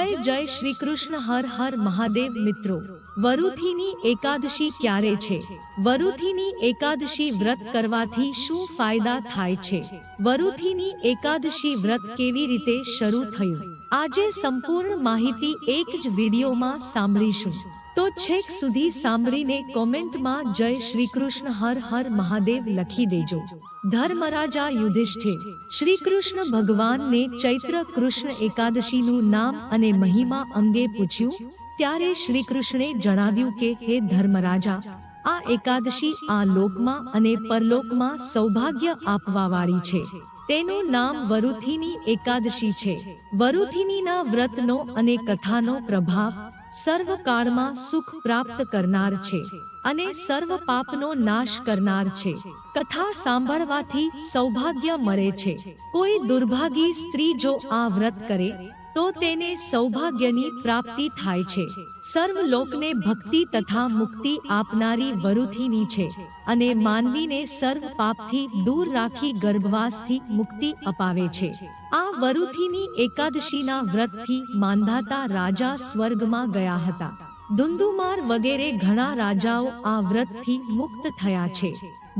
જય જય શ્રી કૃષ્ણ, હર હર મહાદેવ મિત્રો. વરુથીની એકાદશી ક્યારે છે? વરુથીની એકાદશી વ્રત કરવાથી શું ફાયદા થાય છે? વરુથીની એકાદશી વ્રત કેવી રીતે શરૂ થયું? આજે સંપૂર્ણ માહિતી એક જ વિડીયોમાં સાંભળીશું. તો છેક સુધી સાંભળીને કોમેન્ટમાં જય શ્રી કૃષ્ણ હર હર મહાદેવ લખી દેજો. ધર્મરાજા યુધિષ્ઠિર શ્રી કૃષ્ણ ભગવાનને ચૈત્ર કૃષ્ણ એકાદશીનું નામ અને મહિમા અંગે પૂછ્યું ત્યારે શ્રી કૃષ્ણે જણાવ્યું કે હે ધર્મરાજા આ એકાદશી આ લોકમાં અને પરલોકમાં સૌભાગ્ય આપવાવાળી છે. તેનું નામ વરુથીની એકાદશી છે. વરુથિનીના વ્રતનો અને કથાનો પ્રભાવ સર્વ કાળમાં સુખ પ્રાપ્ત કરનાર છે અને સર્વ પાપનો નાશ કરનાર છે. કથા સાંભળવાથી સૌભાગ્ય મળે છે. કોઈ દુર્ભાગી સ્ત્રી જો આ વ્રત કરે તો તેને સૌભાગ્યની પ્રાપ્તિ થાય છે. સર્વ લોકને ભક્તિ તથા મુક્તિ આપનારી વરુથીની છે અને માનવીને સર્વ પાપથી દૂર રાખી ગર્ભવાસથી મુક્તિ અપાવે છે. આ વરુથીની એકાદશીના વ્રતથી માંધાતા રાજા સ્વર્ગમાં ગયા હતા. દુંદુમાર વગેરે ઘણા રાજાઓ આ વ્રતથી મુક્ત થયા છે.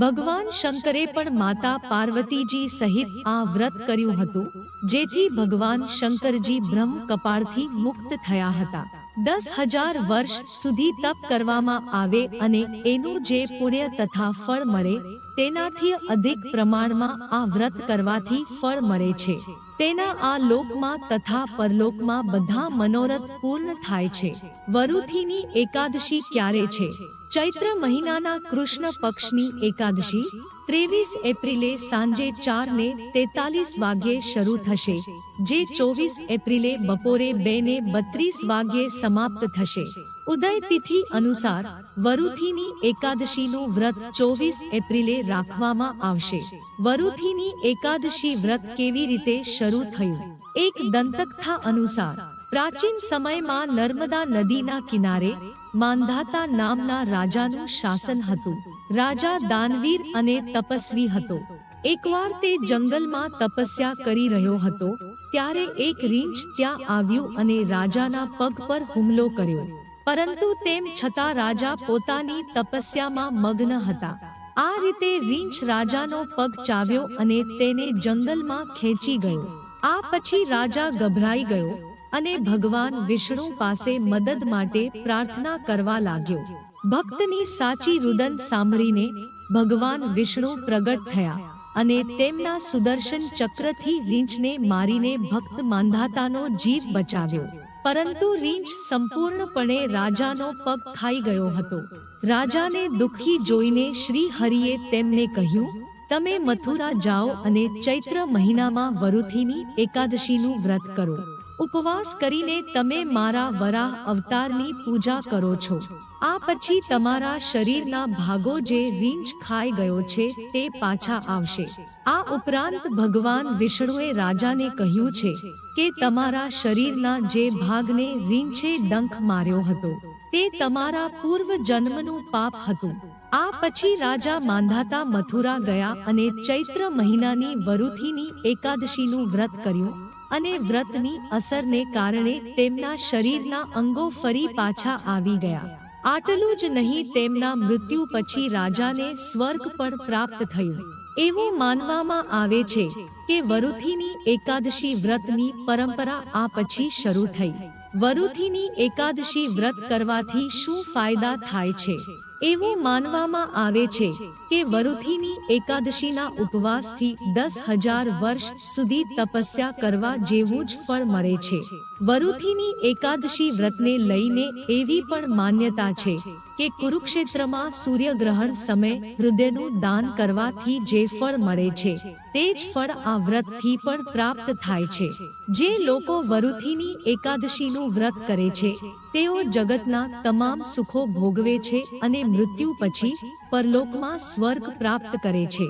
ભગવાન શંકરે પણ માતા પાર્વતીજી સહિત આ વ્રત કર્યું હતું, જેથી ભગવાન શંકરજી બ્રહ્મ કપાળથી મુક્ત થયા હતા. દસ હજાર વર્ષ સુધી તપ કરવામાં આવે અને એનું જે પુણ્ય તથા ફળ મળે તેનાથી અધિક પ્રમાણમાં આ વ્રત કરવાથી ફળ મળે છે. તેના આ લોકમાં તથા પરલોકમાં બધા મનોરથ પૂર્ણ થાય છે. વરુથીની એકાદશી ક્યારે છે? ચૈત્ર મહિનાના કૃષ્ણ પક્ષની એકાદશી, ત્રેવીસ એપ્રિલે સાંજે ચાર ને તેતાલીસ વાગ્યે શરૂ થશે, જે ચોવીસ એપ્રિલે બપોરે બે ને બત્રીસ વાગ્યે સમાપ્ત થશે. ઉદય તિથિ અનુસાર વરુથીની એકાદશીનું વ્રત ચોવીસ એપ્રિલે રાખવામાં આવશે. વરુથીની એકાદશી વ્રત કેવી રીતે શરૂ થયું? એક દંતકથા અનુસાર, પ્રાચીન સમયમાં નર્મદા નદીના કિનારે માંધાતા નામના રાજાનું શાસન હતું. રાજા દાનવીર અને તપસ્વી હતો. એકવાર તે જંગલમાં તપસ્યા કરી રહ્યો હતો, ત્યારે એક રીંછ ત્યાં આવ્યું અને રાજાના પગ પર હુમલો કર્યો. પરંતુ તેમ છતાં રાજા પોતાની તપસ્યામાં મગ્ન હતા. આ રીતે રીંછ રાજાનો પગ ચાવ્યો અને તેને જંગલમાં ખેંચી ગયો. આ પછી રાજા ગભરાઈ ગયો અને ભગવાન વિષ્ણુ પાસે મદદ માટે પ્રાર્થના કરવા લાગ્યો. ભક્તની સાચી રુદન સાંભળીને ભગવાન વિષ્ણુ પ્રગટ થયા અને તેમના સુદર્શન ચક્રથી રીંછને મારીને ભક્ત માંધાતાનો જીવ બચાવ્યો. પરંતુ રીંછ સંપૂર્ણપણે રાજાનો પગ ખાઈ ગયો હતો. રાજાને દુઃખી જોઈને શ્રી હરિએ તેમને કહ્યું, તમે મથુરા જાઓ અને ચૈત્ર મહિનામાં વરુથીની એકાદશીનું વ્રત કરો. ઉપવાસ કરીને તમે મારા વરાહ અવતારની પૂજા કરો છો. આ પછી તમારા શરીરના ભાગો જે રીંછ ખાઈ ગયો છે તે પાછા આવશે. આ ઉપરાંત ભગવાન વિષ્ણુએ રાજાને કહ્યું છે કે તમારા શરીરના જે ભાગને રીંછે ડંખ માર્યો હતો, તે તમારા પૂર્વ જન્મનું પાપ હતું. આ પછી રાજા માંધાતા મથુરા ગયા અને ચૈત્ર મહિનાની વરુથીની એકાદશીનું વ્રત કર્યું. અને વ્રતની અસરને કારણે તેમના શરીરના અંગો ફરી પાછા આવી ગયા. આટલું જ નહીં, તેમના મૃત્યુ પછી રાજાને સ્વર્ગ પણ પ્રાપ્ત થયું. એવું માનવામાં આવે છે કે વરુથીની એકાદશી વ્રતની પરંપરા આ પછી શરૂ થઈ. વરુથીની એકાદશી વ્રત કરવાથી શું ફાયદા થાય છે? એવું માનવામાં આવે છે કે વરુથીની એકાદશીના ઉપવાસથી દસ હજાર વર્ષ સુધી તપસ્યા કરવા જેવું જ ફળ મળે છે. વરુથીની એકાદશી વ્રતને લઈને એવી પણ માન્યતા છે કે કુરુક્ષેત્રમાં સૂર્યગ્રહણ સમય હૃદયનું દાન કરવાથી જે ફળ મળે છે, તે જ ફળ આ વ્રતથી પણ પ્રાપ્ત થાય છે. જે લોકો વરુથીની એકાદશીનું વ્રત કરે છે, તેઓ જગતના તમામ સુખો ભોગવે છે અને મૃત્યુ પછી પરલોકમાં સ્વર્ગ પ્રાપ્ત કરે છે.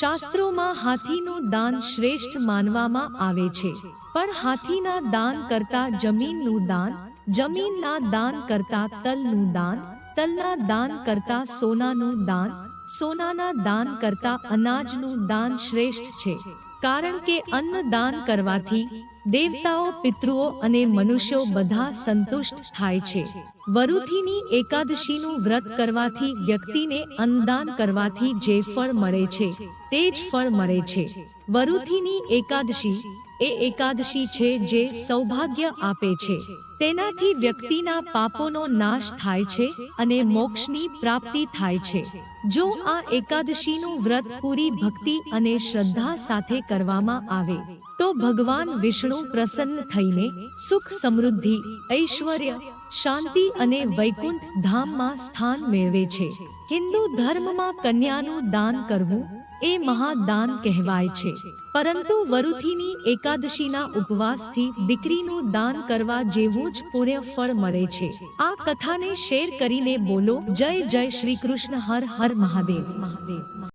શાસ્ત્રોમાં હાથીનું દાન શ્રેષ્ઠ માનવામાં આવે છે. પણ હાથીના દાન કરતા જમીનનું દાન, જમીનના દાન કરતા તલનું દાન, તલના દાન કરતા સોનાનું દાન, સોનાના દાન કરતા અનાજનું દાન શ્રેષ્ઠ છે. કારણ કે અન્ન દાન કરવાથી દેવતાઓ, પિતૃઓ અને મનુષ્યો બધા સંતુષ્ટ થાય છે. વરુથીની એકાદશીનું વ્રત કરવાથી વ્યક્તિને અન્નદાન કરવાથી જે ફળ મળે છે, તે જ ફળ મળે છે. વરુથીની એકાદશી એ એકાદશી છે જે સૌભાગ્ય આપે છે. તેનાથી વ્યક્તિના પાપોનો નાશ થાય છે અને મોક્ષની પ્રાપ્તિ થાય છે. જો આ એકાદશીનું વ્રત પૂરી ભક્તિ અને શ્રદ્ધા સાથે કરવામાં આવે, તો ભગવાન વિષ્ણુ પ્રસન્ન થઈને સુખ સમૃદ્ધિ, ઐશ્વર્ય, શાંતિ અને વૈકુંઠ ધામમાં સ્થાન મેળવે છે. હિન્દુ ધર્મમાં કન્યાનું દાન કરવું એ મહાદાન કહેવાય છે. પરંતુ વરુથીની એકાદશીના ઉપવાસથી દીકરીનું દાન કરવા જેવું જ પુણ્ય ફળ મળે છે. આ કથાને શેર કરીને બોલો, જય જય શ્રી કૃષ્ણ, હર હર મહાદેવ મહાદેવ.